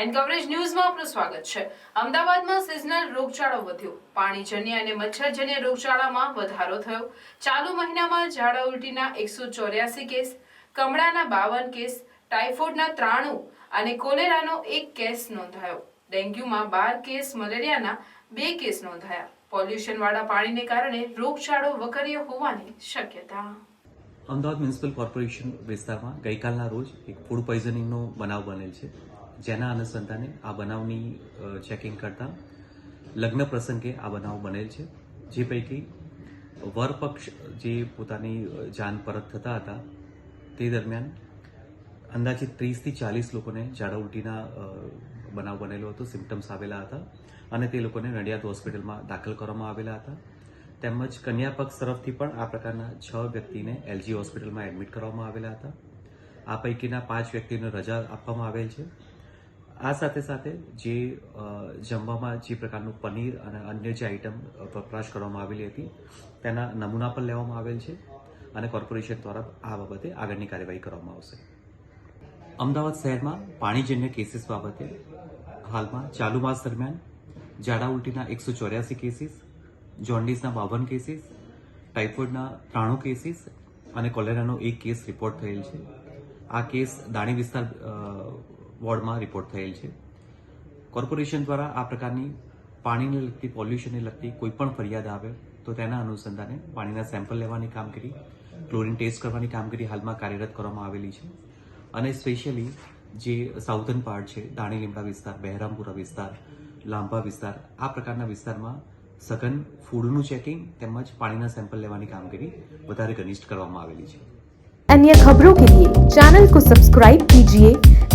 N coverage ન્યૂઝમાં આપનું સ્વાગત છે. અમદાવાદમાં સિઝનલ રોગચાળો વધ્યો. પાણીજન્ય અને મચ્છરજન્ય રોગચાળામાં વધારો થયો. ચાલુ મહિનામાં ઝાડા ઉલટીના એકસો ચોર્યાસી કેસ, કમળાના બાવન કેસ, ટાઇફોઇડના ત્રાણું અને કોલેરાનો એક કેસ નોંધાયો. ડેન્ગ્યુમાં બાર કેસ, મલેરિયાના બે કેસ નોંધાયા. પોલ્યુશનવાળા પાણીને કારણે રોગચાળો વકર્યો હોવાની શક્યતા. અમદાવાદ મ્યુનિસિપલ કોર્પોરેશન વિસ્તારમાં ગઈકાલના રોજ એક ફૂડ પોઈઝનિંગનો બનાવ બનેલ છે. જેના અનુસંધાને આ બનાવની ચેકિંગ કરતા લગ્ન પ્રસંગે આ બનાવ બનેલ છે. જે પૈકી વરપક્ષ જે પોતાની જાન પરત થતા હતા, તે દરમિયાન અંદાજિત ત્રીસથી ચાલીસ લોકોને ઝાડા ઉલટીના બનાવ બનેલો હતો સિમ્ટમ્સ આવેલા હતા અને તે લોકોને નડિયાદ હોસ્પિટલમાં દાખલ કરવામાં આવેલા હતા. તેમજ કન્યા પક્ષ તરફથી પણ આ પ્રકારના છ વ્યક્તિને એલજી હોસ્પિટલમાં એડમિટ કરવામાં આવેલા હતા. આ પૈકીના પાંચ વ્યક્તિને રજા આપવામાં આવેલ છે. આ સાથે સાથે જે જમવામાં જે પ્રકારનું પનીર અને અન્ય જે આઇટમ વપરાશ કરવામાં આવેલી હતી, તેના નમૂના પણ લેવામાં આવેલ છે અને કોર્પોરેશન દ્વારા આ બાબતે આગળની કાર્યવાહી કરવામાં આવશે. અમદાવાદ શહેરમાં પાણીજન્ય કેસીસ બાબતે હાલમાં ચાલુ માસ દરમિયાન ઝાડા ઉલટીના એકસો ચોર્યાસી કેસીસ જોન્ડિસના બાવન કેસીસ ટાઇફોઇડના ત્રાણું કેસીસ અને કોલેરાનો એક કેસ રિપોર્ટ થયેલ છે. આ કેસ દાણી વિસ્તાર વોર્ડમાં રિપોર્ટ થયેલ છે. કોર્પોરેશન દ્વારા આ પ્રકારની પાણીને લગતી પોલ્યુશનને લગતી કોઈપણ ફરિયાદ આવે તો તેના અનુસંધાને પાણીના સેમ્પલ લેવાની કામગીરી ક્લોરિન ટેસ્ટ કરવાની કામગીરી હાલમાં કાર્યરત કરવામાં આવેલી છે. અને સ્પેશિયલી જે સાઉથન પાર્ટ છે દાણી લીમડા વિસ્તાર, બહેરામપુરા વિસ્તાર, લાંબા વિસ્તાર, આ પ્રકારના વિસ્તારમાં સઘન ફૂડનું ચેકિંગ તેમજ પાણીના સેમ્પલ લેવાની કામગીરી વધારે ઘનિષ્ઠ કરવામાં આવેલી છે. અન્ય ખબરો કે લીએ ચેનલ કો સબસ્ક્રાઇબ કીજીએ.